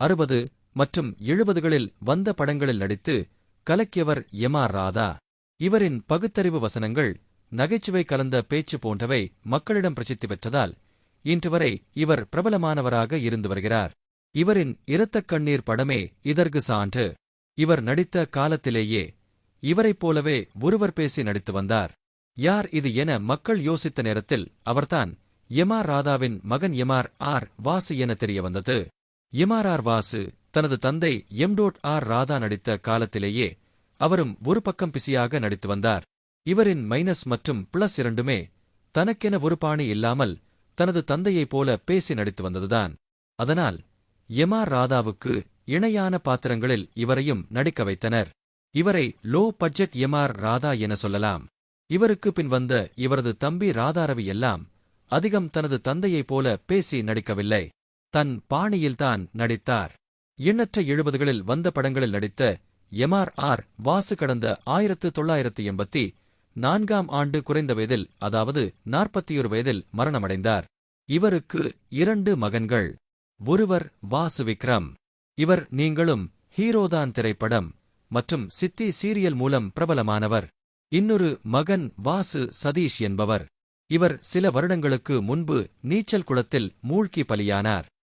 அறுபது மற்றும் எழுபதுகளில் வந்த படங்களில் நடித்து கலக்கியவர் எம் ஆர் ராதா. இவரின் பகுத்தறிவு வசனங்கள் நகைச்சுவை கலந்த பேச்சு போன்றவை மக்களிடம் பிரசித்தி பெற்றதால் இன்று வரை இவர் பிரபலமானவராக இருந்து வருகிறார். இவரின் இரத்தக் கண்ணீர் படமே இதற்கு சான்று. இவர் நடித்த காலத்திலேயே இவரைப் போலவே ஒருவர் பேசி நடித்து வந்தார். யார் இது என மக்கள் யோசித்த நேரத்தில் அவர்தான் எமார் ராதாவின் மகன் எமார் ஆர் வாசு என தெரிய எம்ஆர்ஆர் ஆர் வாசு தனது தந்தை எம்டோட் ஆர் ராதா நடித்த காலத்திலேயே அவரும் ஒரு பக்கம் பிசியாக நடித்து வந்தார். இவரின் மைனஸ் மற்றும் பிளஸ் இரண்டுமே தனக்கென ஒரு பாணி இல்லாமல் தனது தந்தையைப் போல பேசி நடித்து வந்ததுதான். அதனால் எம்ஆர் ராதாவுக்கு இணையான பாத்திரங்களில் இவரையும் நடிக்க வைத்தனர். இவரை லோ பட்ஜெட் எம்ஆர் ராதா என சொல்லலாம். இவருக்கு பின் வந்த இவரது தம்பி ராதாரவி எல்லாம் அதிகம் தனது தந்தையைப் போல பேசி நடிக்கவில்லை. தன் பாணியில்தான் நடித்தார். எண்ணற்ற எழுபதுகளில் வந்த படங்களில் நடித்த எம்ஆர் ஆர் வாசு கடந்த ஆயிரத்து தொள்ளாயிரத்து எண்பத்தி நான்காம் ஆண்டு குறைந்த வயதில் அதாவது நாற்பத்தியொரு வயதில் மரணமடைந்தார். இவருக்கு இரண்டு மகன்கள். ஒருவர் வாசு விக்ரம். இவர் நீங்களும் ஹீரோதான் திரைப்படம் மற்றும் சித்தி சீரியல் மூலம் பிரபலமானவர். இன்னொரு மகன் வாசு சதீஷ் என்பவர். இவர் சில வருடங்களுக்கு முன்பு நீச்சல் குளத்தில் மூழ்கி பலியானார்.